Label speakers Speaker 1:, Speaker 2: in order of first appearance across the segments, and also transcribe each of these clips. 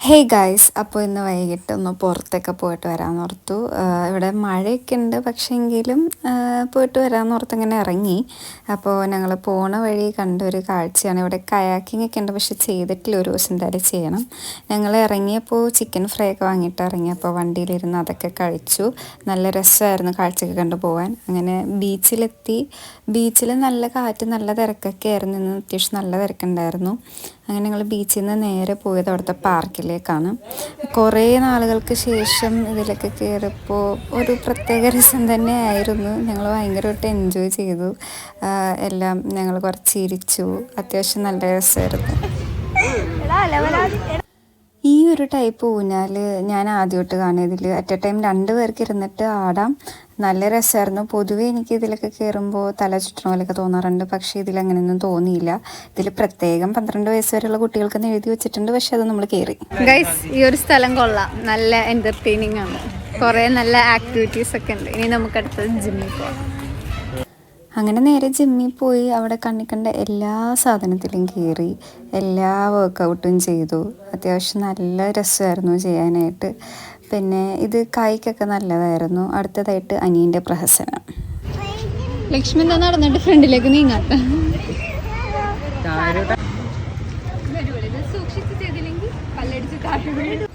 Speaker 1: Hey guys അപ്പോൾ ഇന്ന് വൈകിട്ട് ഒന്ന് പുറത്തൊക്കെ പോയിട്ട് വരാമെന്ന് ഓർത്തു. ഇവിടെ മഴയൊക്കെ ഉണ്ട് പക്ഷേങ്കിലും പോയിട്ട് വരാമെന്ന് ഓർത്ത് ഇങ്ങനെ ഇറങ്ങി. അപ്പോൾ ഞങ്ങൾ പോണ വഴി കണ്ട ഒരു കാഴ്ചയാണ്. ഇവിടെ കയാക്കിംഗ് ഒക്കെ ഉണ്ട് പക്ഷെ ചെയ്തിട്ടില്ല ഒരു ദിവസം എന്തായാലും ചെയ്യണം. ഞങ്ങൾ ഇറങ്ങിയപ്പോൾ ചിക്കൻ ഫ്രൈ ഒക്കെ വാങ്ങിയിട്ട് ഇറങ്ങിയപ്പോൾ വണ്ടിയിലിരുന്ന് അതൊക്കെ കഴിച്ചു. നല്ല രസമായിരുന്നു കാഴ്ചയൊക്കെ കണ്ടു പോകാൻ അങ്ങനെ ബീച്ചിലെത്തി ബീച്ചിൽ നല്ല കാറ്റ് നല്ല തിരക്കൊക്കെ ആയിരുന്നു. ഇന്ന് അത്യാവശ്യം നല്ല തിരക്കുണ്ടായിരുന്നു. അങ്ങനെ ഞങ്ങൾ ബീച്ചിൽ നിന്ന് നേരെ പോയത് അവിടുത്തെ പാർക്കിലേക്കാണ് കുറേ നാളുകൾക്ക് ശേഷം ഇതിലൊക്കെ കയറിയപ്പോൾ ഒരു പ്രത്യേക രസം തന്നെ ആയിരുന്നു. ഞങ്ങൾ ഭയങ്കരമായിട്ട് എൻജോയ് ചെയ്തു. എല്ലാം ഞങ്ങൾ കുറച്ച് ചിരിച്ചു. അത്യാവശ്യം നല്ല രസമായിരുന്നു ഒരു ടൈപ്പ് ഊഞ്ഞാൽ ഞാൻ ആദ്യമായിട്ട് കാണുക ഇതിൽ അറ്റ് എ ടൈം രണ്ട് പേർക്ക് ഇരുന്നിട്ട് ആടാം. നല്ല രസമായിരുന്നു പൊതുവേ എനിക്ക് ഇതിലൊക്കെ കയറുമ്പോൾ തല ചുറ്റണ പോലെയൊക്കെ തോന്നാറുണ്ട്. പക്ഷേ ഇതിൽ അങ്ങനെയൊന്നും തോന്നിയില്ല. ഇതിൽ പ്രത്യേകം പന്ത്രണ്ട് വയസ്സ് വരെയുള്ള കുട്ടികൾക്ക് എഴുതി വെച്ചിട്ടുണ്ട്. പക്ഷെ അത് നമ്മൾ കയറി
Speaker 2: ഗൈസ് ഈ ഒരു സ്ഥലം കൊള്ളാം. നല്ല എന്റർടൈനിങ് ആണ്. കുറേ നല്ല ആക്ടിവിറ്റീസ് ഒക്കെ ഉണ്ട്. ഇനി നമുക്ക് അടുത്തത് ജിമ്മിൽ പോകാം
Speaker 1: അങ്ങനെ നേരെ ജിമ്മിൽ പോയി അവിടെ കണ്ണി കണ്ട എല്ലാ സാധനത്തിലും കയറി എല്ലാ വർക്കൗട്ടും ചെയ്തു. അത്യാവശ്യം നല്ല രസമായിരുന്നു ചെയ്യാനായിട്ട്. പിന്നെ ഇത് കായ്ക്കൊക്കെ നല്ലതായിരുന്നു. അടുത്തതായിട്ട് അനിയന്റെ പ്രഹസനം.
Speaker 2: ലക്ഷ്മി എന്താ നടന്നിട്ട് ഫ്രണ്ടിലേക്ക് നീങ്ങാത്ത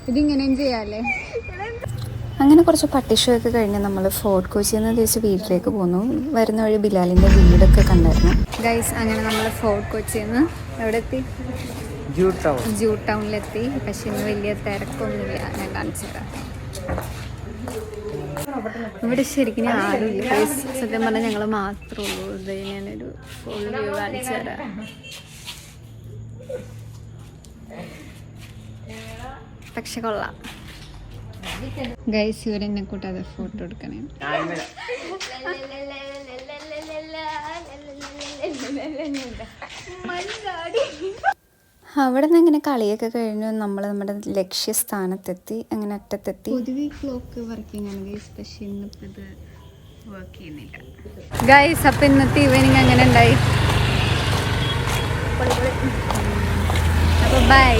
Speaker 2: ഇതിങ്ങനെയും ചെയ്യാല്ലേ
Speaker 1: അങ്ങനെ കുറച്ച് പട്ടിഷോ ഒക്കെ കഴിഞ്ഞ് നമ്മൾ ഫോർട്ട് കൊച്ചി എന്ന് തിരിച്ച് വീട്ടിലേക്ക് പോന്നു. വരുന്ന വഴി ബിലാലിന്റെ വീടൊക്കെ കണ്ടായിരുന്നു.
Speaker 2: ഗൈസ് അങ്ങനെ നമ്മൾ ഫോർട്ട് കൊച്ചിയിൽ നിന്ന് എവിടെ എത്തി ജൂ ടൗൺ ജൂ ടൗണിലെത്തി. പക്ഷെ ഇന്ന് വലിയ തിരക്കൊന്നുമില്ല. ഞാൻ കാണിച്ചു തരാം ഇവിടെ ശരിക്കും ആരുമില്ല. ഗൈസ് സത്യം പറഞ്ഞാൽ ഞങ്ങൾ മാത്രമേ ഉള്ളൂ. ഇത് ഞാനൊരു കാണിച്ചു തരാം. പക്ഷെ കൊള്ളാം. ഗൈസ് ഇവരെന്നെ കൂട്ടാതെ ഫോട്ടോ എടുക്കണേ.
Speaker 1: അവിടെ നിന്ന് ഇങ്ങനെ കളിയൊക്കെ കഴിഞ്ഞു? നമ്മൾ നമ്മുടെ ലക്ഷ്യസ്ഥാനത്തെത്തി അങ്ങനെ അറ്റത്തെത്തി?
Speaker 2: പൊതുവെ ക്ലോക്ക് വർക്കിംഗ് ആണ് ഗൈസ് പക്ഷെ ഇന്നിപ്പോൾ ഇത് വർക്ക് ചെയ്യുന്നില്ല. ഗൈസ് അപ്പം ഇന്നത്തെ ഈവനിങ് അങ്ങനെ ഉണ്ടായി? അപ്പോൾ ബൈ